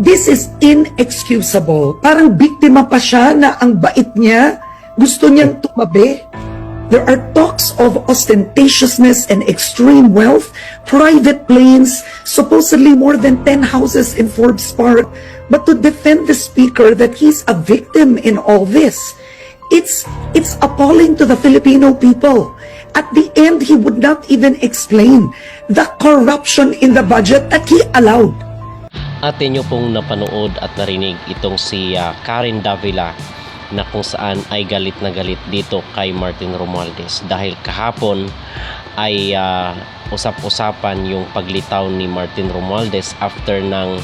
This is inexcusable. Parang biktima pa siya na ang bait niya, gusto niyang tumabi. There are talks of ostentatiousness and extreme wealth, private planes, supposedly more than 10 houses in Forbes Park. But to defend the speaker that he's a victim in all this, it's, it's appalling to the Filipino people. At the end, he would not even explain the corruption in the budget that he allowed. Atin nyo pong napanood at narinig itong si ah, Karen Davila na kung saan ay galit na galit dito kay Martin Romualdez dahil kahapon ay ah, usap-usapan yung paglitaw ni Martin Romualdez after ng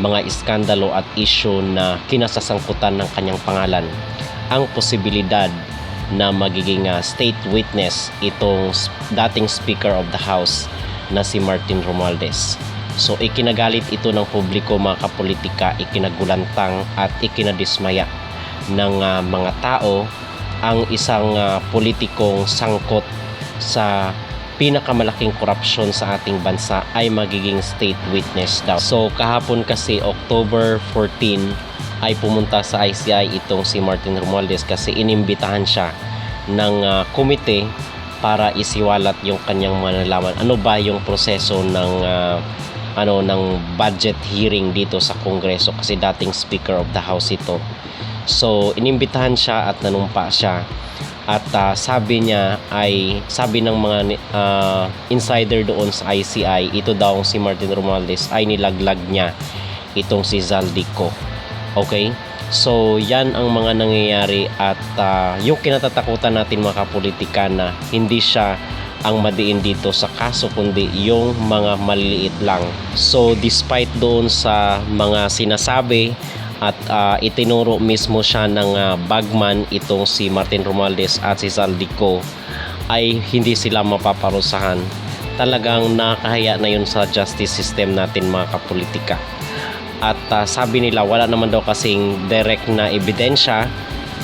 mga iskandalo at issue na kinasasangkutan ng kanyang pangalan ang posibilidad na magiging ah, state witness itong dating Speaker of the House na si Martin Romualdez. So ikinagalit ito ng publiko mga kapolitika, ikinagulantang at ikinadismaya ng ah, mga tao ang isang ah, politikong sangkot sa pinakamalaking korupsyon sa ating bansa ay magiging state witness daw. So kahapon kasi October 14 ay pumunta sa ICI itong si Martin Romualdez kasi inimbitahan siya ng ah, komite para isiwalat yung kanyang mga nalaman. Ano ba yung proseso ng ah, ano ng budget hearing dito sa Kongreso kasi dating Speaker of the House ito. So inimbitahan siya at nanumpa siya. At ah, sabi niya ay sabi ng mga ah, insider doon sa ICI ito daw si Martin Romualdez ay nilaglag niya itong si Zaldico. Okay? So yan ang mga nangyayari at ah, yung kinatatakutan natin mga kapolitika na hindi siya ang madiin dito sa kaso kundi yung mga maliliit lang. So despite doon sa mga sinasabi at ah, itinuro mismo siya ng ah, bagman itong si Martin Romualdez at si Zaldico ay hindi sila mapaparusahan. Talagang nakahaya na yun sa justice system natin mga kapolitika. At ah, sabi nila wala naman daw kasing direct na ebidensya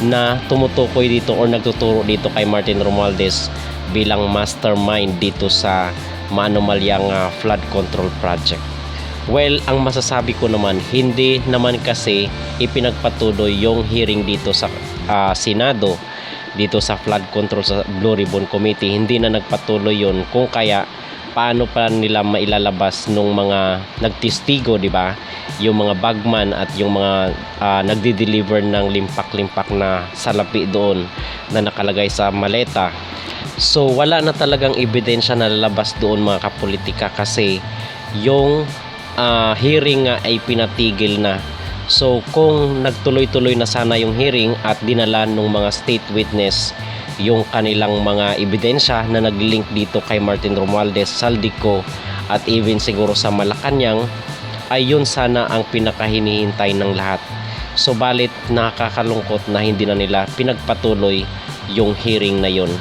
na tumutukoy dito or nagtuturo dito kay Martin Romualdez bilang mastermind dito sa maanumalyang ah, flood control project. Well, ang masasabi ko naman, hindi naman kasi ipinagpatuloy yung hearing dito sa ah, Senado dito sa flood control sa Blue Ribbon Committee. Hindi na nagpatuloy yun kung kaya paano pa nila mailalabas nung mga nagtistigo, di ba? Yung mga bagman at yung mga ah, nagdi-deliver ng limpak-limpak na salapi doon na nakalagay sa maleta. So wala na talagang ebidensya na lalabas doon mga kapolitika kasi yung ah, hearing nga ay pinatigil na. So kung nagtuloy-tuloy na sana yung hearing at dinala ng mga state witness yung kanilang mga ebidensya na nag-link dito kay Martin Romualdez, Saldico at even siguro sa Malacanang ay yun sana ang pinakahinihintay ng lahat. So balit nakakalungkot na hindi na nila pinagpatuloy yung hearing na yun.